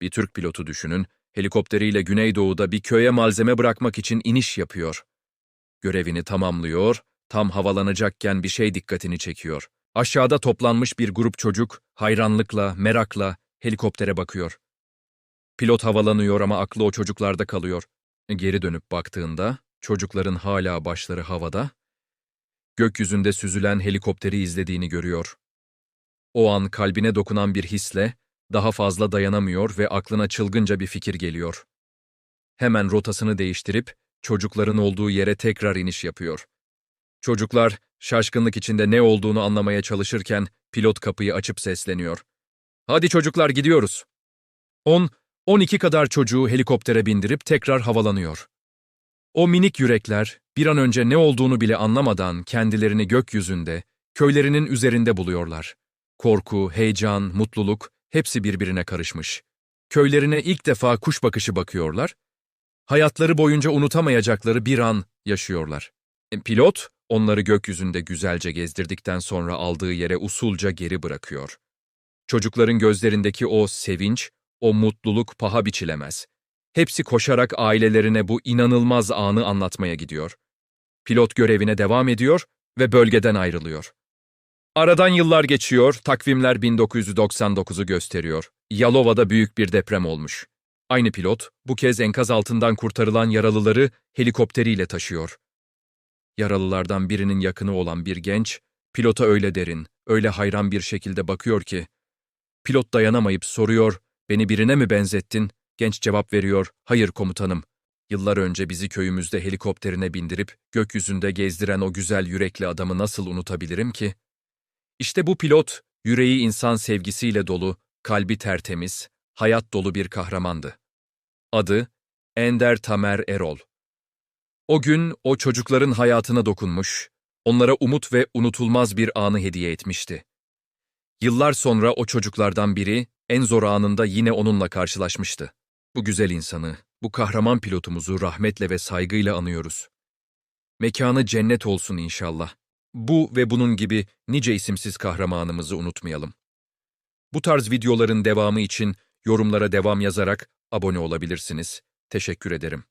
Bir Türk pilotu düşünün, helikopteriyle Güneydoğu'da bir köye malzeme bırakmak için iniş yapıyor. Görevini tamamlıyor, tam havalanacakken bir şey dikkatini çekiyor. Aşağıda toplanmış bir grup çocuk hayranlıkla, merakla helikoptere bakıyor. Pilot havalanıyor ama aklı o çocuklarda kalıyor. Geri dönüp baktığında çocukların hala başları havada, gökyüzünde süzülen helikopteri izlediğini görüyor. O an kalbine dokunan bir hisle daha fazla dayanamıyor ve aklına çılgınca bir fikir geliyor. Hemen rotasını değiştirip çocukların olduğu yere tekrar iniş yapıyor. Çocuklar şaşkınlık içinde ne olduğunu anlamaya çalışırken pilot kapıyı açıp sesleniyor. Hadi çocuklar gidiyoruz. 10, 12 kadar çocuğu helikoptere bindirip tekrar havalanıyor. O minik yürekler bir an önce ne olduğunu bile anlamadan kendilerini gökyüzünde, köylerinin üzerinde buluyorlar. Korku, heyecan, mutluluk hepsi birbirine karışmış. Köylerine ilk defa kuş bakışı bakıyorlar. Hayatları boyunca unutamayacakları bir an yaşıyorlar. E, Pilot onları gökyüzünde güzelce gezdirdikten sonra aldığı yere usulca geri bırakıyor. Çocukların gözlerindeki o sevinç, o mutluluk paha biçilemez. Hepsi koşarak ailelerine bu inanılmaz anı anlatmaya gidiyor. Pilot görevine devam ediyor ve bölgeden ayrılıyor. Aradan yıllar geçiyor, takvimler 1999'u gösteriyor. Yalova'da büyük bir deprem olmuş. Aynı pilot, bu kez enkaz altından kurtarılan yaralıları helikopteriyle taşıyor. Yaralılardan birinin yakını olan bir genç, pilota öyle derin, öyle hayran bir şekilde bakıyor ki, pilot dayanamayıp soruyor, beni birine mi benzettin? Genç cevap veriyor, hayır komutanım. Yıllar önce bizi köyümüzde helikopterine bindirip gökyüzünde gezdiren o güzel yürekli adamı nasıl unutabilirim ki? İşte bu pilot, yüreği insan sevgisiyle dolu, kalbi tertemiz, hayat dolu bir kahramandı. Adı Ender Tamer Erol. O gün o çocukların hayatına dokunmuş, onlara umut ve unutulmaz bir anı hediye etmişti. Yıllar sonra o çocuklardan biri en zor anında yine onunla karşılaşmıştı. Bu güzel insanı, bu kahraman pilotumuzu rahmetle ve saygıyla anıyoruz. Mekanı cennet olsun inşallah. Bu ve bunun gibi nice isimsiz kahramanımızı unutmayalım. Bu tarz videoların devamı için yorumlara devam yazarak abone olabilirsiniz. Teşekkür ederim.